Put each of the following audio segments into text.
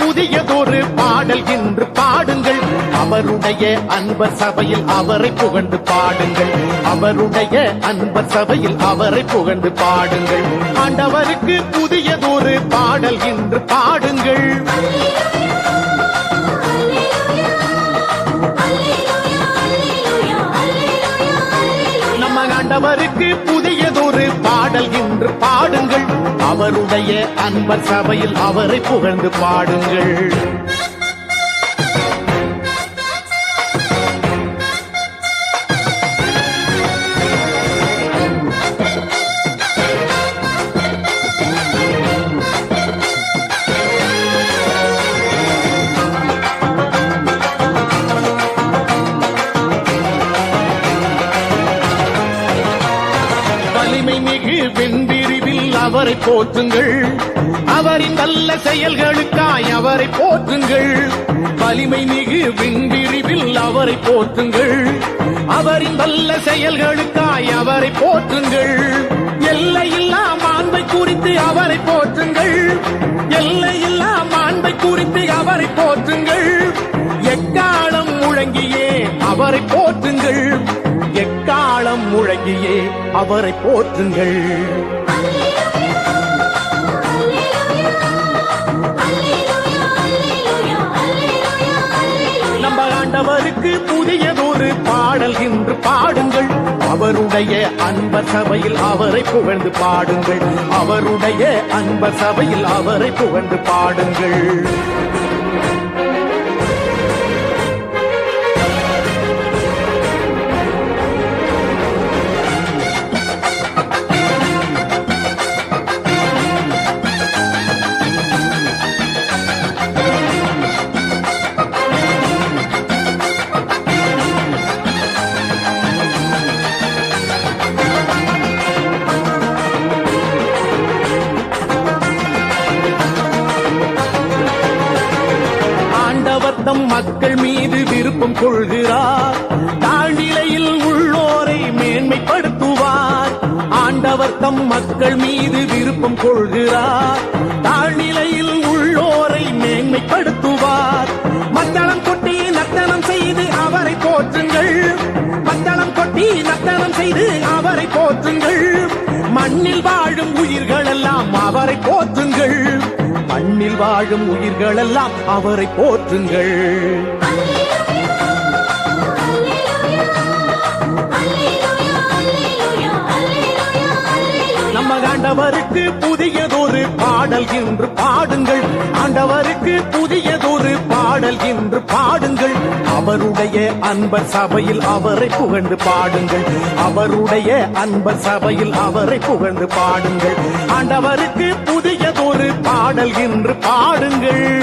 புதியதொரு பாடல் இன்று பாடுங்கள். அவருடைய அன்பர் சபையில் அவரை புகழ்ந்து பாடுங்கள். அவருடைய அன்பர் சபையில் அவரை புகழ்ந்து பாடுங்கள். ஆண்டவருக்கு புதியதொரு பாடல் இன்று பாடுங்கள். நம்ம ஆண்டவருக்கு ஒரு பாடல் இன்று பாடுங்கள். அவருடைய அன்பர் சபையில் அவரை புகழ்ந்து பாடுங்கள். அவரை போற்றுங்கள். அவரின் நல்ல செயல்களுக்காய் அவரை போற்றுங்கள். வலிமை மிகு வெண்பிரிவில் அவரை போற்றுங்கள். அவரின் நல்ல செயல்களுக்காய் அவரை போற்றுங்கள். எல்லையில்லா மாண்பை குறித்து அவரை போற்றுங்கள். எல்லையில்லா மாண்பை குறித்து அவரை போற்றுங்கள். எக்காலம் முழங்கியே அவரை போற்றுங்கள். எக்காலம் முழங்கியே அவரை போற்றுங்கள். அவருடைய அன்பர் சபையில் அவரை புகழ்ந்து பாடுங்கள். அவருடைய அன்பர் சபையில் அவரை புகழ்ந்து பாடுங்கள். மீது கொள்கிறார். தாழ்நிலையில் உள்ளோரை மேன்மைப்படுத்துவார். மத்தளம் கொட்டி நத்தனம் செய்து அவரை போற்றுங்கள். மத்தளம் கொட்டி நத்தனம் செய்து அவரை போற்றுங்கள். மண்ணில் வாழும் உயிர்கள் எல்லாம் அவரை போற்றுங்கள். மண்ணில் வாழும் உயிர்கள் எல்லாம் அவரை போற்றுங்கள். ஆண்டவருக்கு புதியதொரு பாடல் என்று பாடுங்கள். ஆண்டவருக்கு புதியதொரு பாடல் என்று பாடுங்கள். அவருடைய அன்பர் சபையில் அவரை புகழ்ந்து பாடுங்கள். அவருடைய அன்பர் சபையில் அவரை புகழ்ந்து பாடுங்கள். ஆண்டவருக்கு புதியதொரு பாடல் என்று பாடுங்கள்.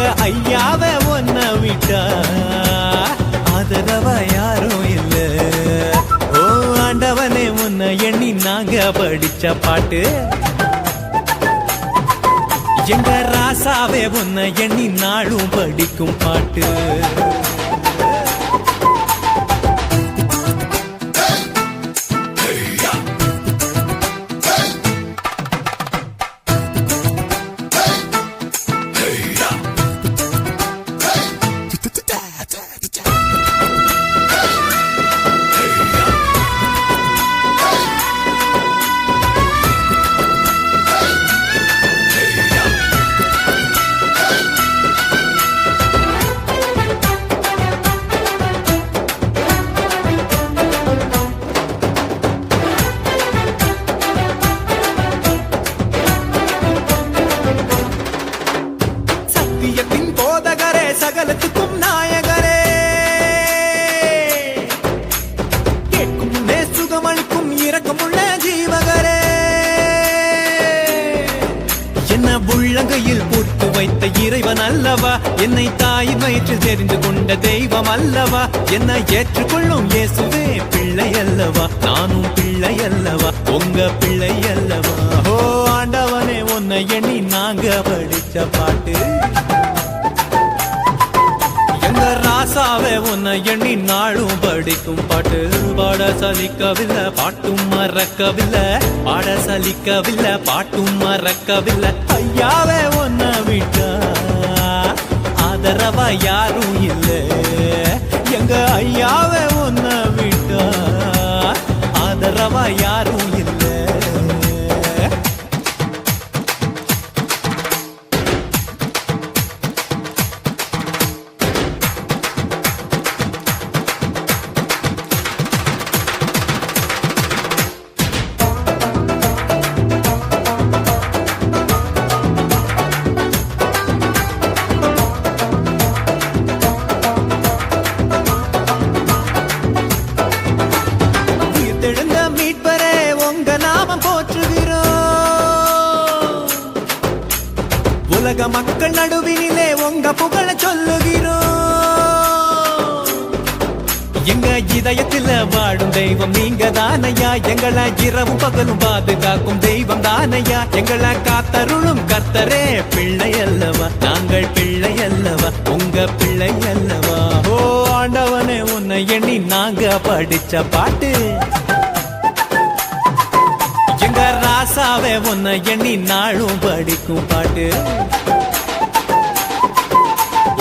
எங்க ஐயாவே உன்னை விட்டா? ஆதரவா யாரும் இல்ல. ஓ ஆண்டவனே உன்னை எண்ணி நாங்க படிச்ச பாட்டு. எங்க ராசாவே உன்னை எண்ணி நாளும் படிக்கும் பாட்டு. சகலத்துக்கும் நாயகரே. கேட்கும் முன்னே சுகமளிக்கும் இரக்கமுள்ள ஜீவகரே. என்ன உள்ளங்கையில் போட்டு வைத்த இறைவன் அல்லவா? என்னை தாய் வயிற்றில் தெரிந்து கொண்ட தெய்வம் அல்லவா? என்னை ஏற்றுக்கொள்ளும் இயேசுவே பிள்ளை அல்லவா? நானும் பிள்ளை அல்லவா? உங்க பிள்ளை அல்லவா? ஓ ஆண்டவனே உன்னை எண்ணி நாங்க படிச்ச பாட்டு. ராசாவே உன்னை எண்ணி நாளும் படிக்கும் பாட்டு. பாட சலிக்கவில்லை பாட்டும் மறக்கவில்லை. பாட சலிக்கவில்லை பாட்டும் மறக்கவில்லை. ஐயாவே உன்னை விட்டா ஆதரவா யாரும் இல்லை. எங்க ஐயாவே உன்னை விட்டா ஆதரவா யாரும் உலக மக்கள் நடுவினிலே உங்க புகழ சொல்லுகிறோம். எங்க இதயத்துல வாழும் தெய்வம் நீங்க தானையா எங்களை இரவும் பகலும் பாதுகாக்கும் தெய்வம் தானையா? எங்களை காத்தருளும் கர்த்தரே பிள்ளை அல்லவா நாங்கள் பிள்ளை அல்லவா உங்க பிள்ளை அல்லவா ஓ ஆண்டவனே உன்னை எண்ணி நாங்க படிச்ச பாட்டு. எங்க ராசாவே உன்னை எண்ணி நாளும் படிக்கும் பாட்டு.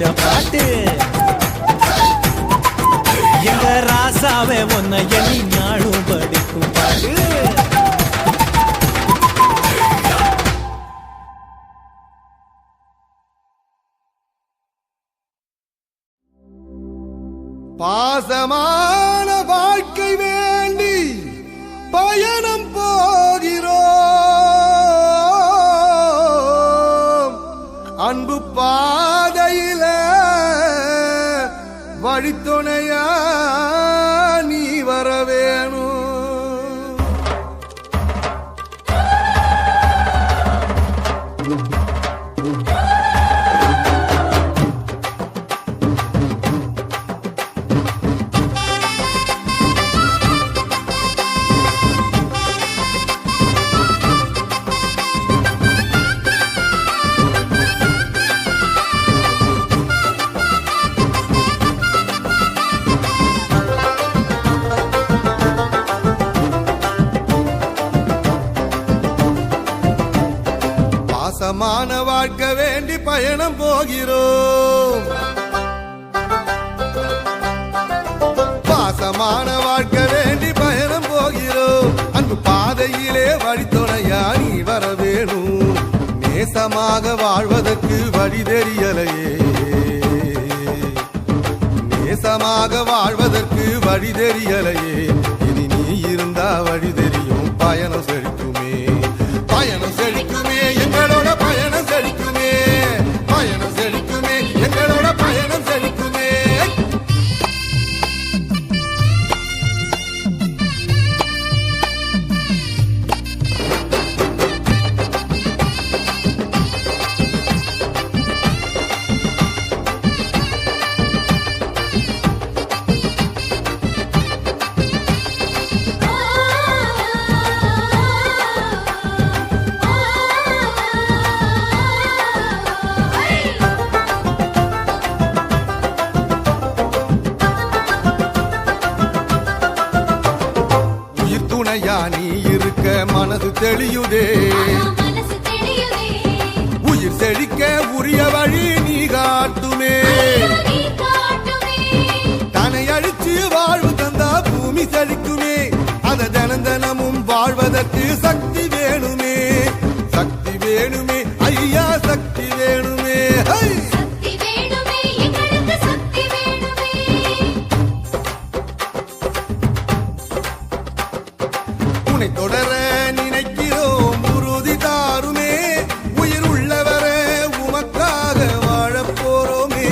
படிச்ச பாட்டு எங்க ராசாவே உன்னை எண்ணி நாளும் படிக்கும் பாட்டு பாசமான வாழ்க்கை வேண்டி பயணம் போகிறோம். அன்பு பா வழித்துணையா நீ பாசமான வாழ்க்கை வேண்டி பயணம் போகிறோம். பாசமான வாழ்க்கை வேண்டி பயணம் போகிறோம். அங்கு பாதையிலே வழித்துணையா நீ வர வேணும். நேசமாக வாழ்வதற்கு வழி தெரியலையே. நேசமாக வாழ்வதற்கு வழி தெரியலையே. இனி நீ இருந்தா வழி தெரியும் பயணம் சரி நீ இருக்க மனது தெளியுதே. உயிர் செழிக்க உரிய வழி நீ காட்டுமே. தனை அழிச்சு வாழ்வு தந்தா பூமி செழிக்குமே. அத தனந்தனமும் வாழ்வதற்கு சக்தி போறோமே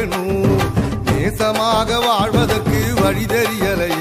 வேணும் நேசமாக வாழ்வதற்கு வழி தெரியலையே.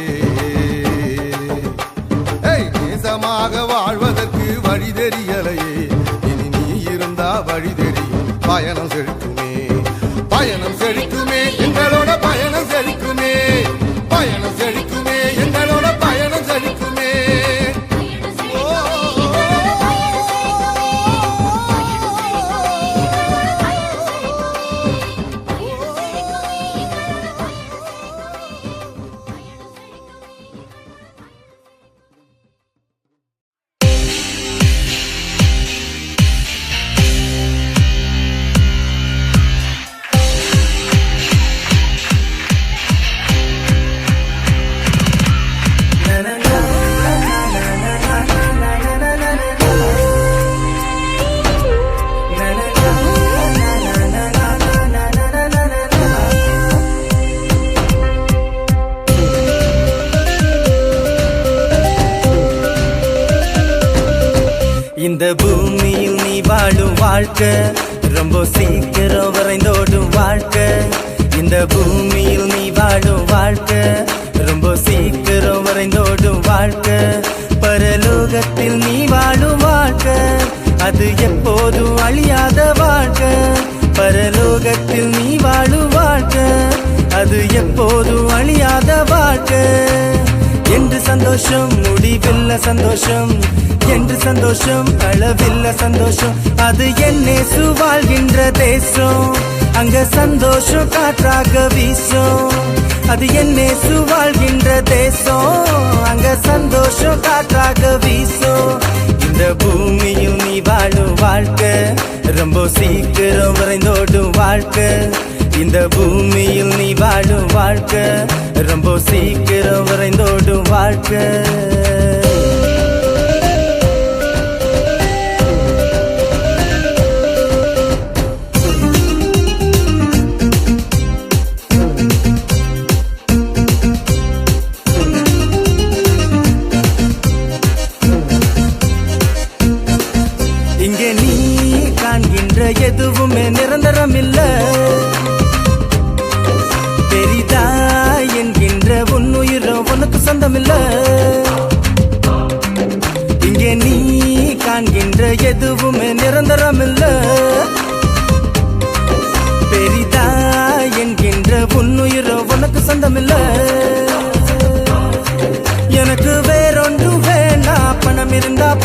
இந்த பூமியில் நீ வாழும் வாழ்க்கை ரொம்ப சீக்கிரம் வரைந்தோடும் வாழ்க்கை. இந்த பூமியில் நீ வாழும் வாழ்க்கை ரொம்ப சீக்கிரம் வரைந்தோடும் வாழ்க்கை. பரலோகத்தில் நீ வாழும் வாழ்க்கை அது எப்போதும் அழியாத வாழ்க்கை. பரலோகத்தில் நீ வாழும் வாழ்க்கை அது எப்போதும் அழியாத வாழ்க்கை. என்று சந்தோஷம் முடிவில்ல சந்தோஷம். என்று சந்தோஷம் அளவில்ல சந்தோஷம். அது என்னே வாழ்கின்ற தேசம். அங்க சந்தோஷம் காற்றாக வீசும். அது என்னே வாழ்கின்ற தேசம். அங்க சந்தோஷம் காற்றாக வீசும். இந்த பூமியும் நீ வாழும் வாழ்க்கை ரொம்ப சீக்கிரம் விரைந்தோடும் வாழ்க்கை. இந்த பூமியில் நீ வாழும் வாழ்க்கை ரொம்ப சீக்கிரம் விரைந்தோடும் வாழ்க்கை.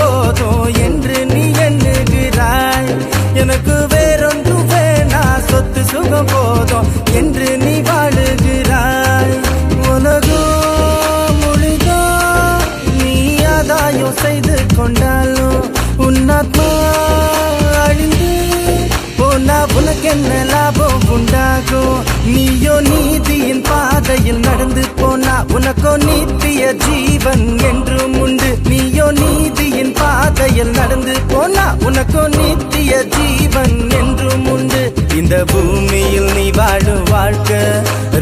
போதும் என்று நீ எண்ணுகிறாய். எனக்கு வேறொன்று வேணா சொத்து சுகம் போதும் என்று நீ வாழுகிறாய். உலகம் முழுதோ நீ ஆதாயம் செய்து கொண்டாலும் உன்னாத்மா அழிந்து போனா உனக்கு என்ன லாபம் உண்டாகும்? நீயோ நீதியின் பாதையில் நடந்து உனக்கோ நீத்திய ஜீவன் என்றும் உண்டு. நீயோ நீதியின் பாதையில் நடந்து போனா உனக்கோ நீத்திய ஜீவன் என்றும் உண்டு. இந்த பூமியில் நீ வாழும் வாழ்க்கை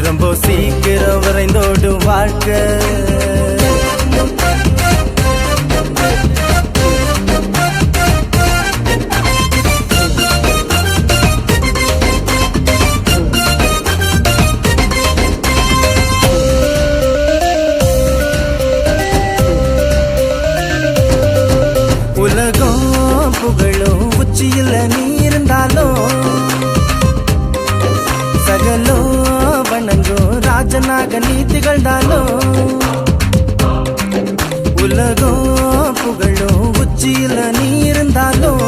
ரொம்ப சீக்கிரம் விரைந்தோடும் வாழ்க்கை. உலகம் புகழோ உச்சியில் நீ இருந்தாலும்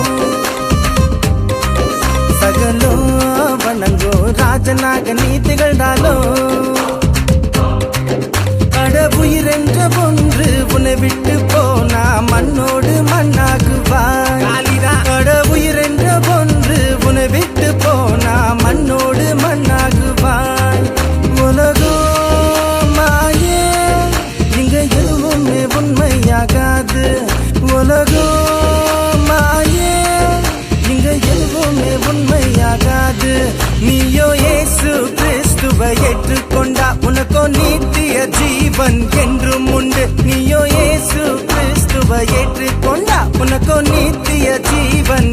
சகலோ வணங்கோ ராஜனாக நீ திகழ்ந்தாலும் கடவுயிர் என்ற ஒன்று உன்னை விட்டு போனா மண்ணோடு மண்ணாகுவாய் ஜீவன் என்றும் உண்டு. நீயோ ஏசு கிறிஸ்துவ ஏற்றுக்கொண்டா. உனக்கோ நித்திய ஜீவன்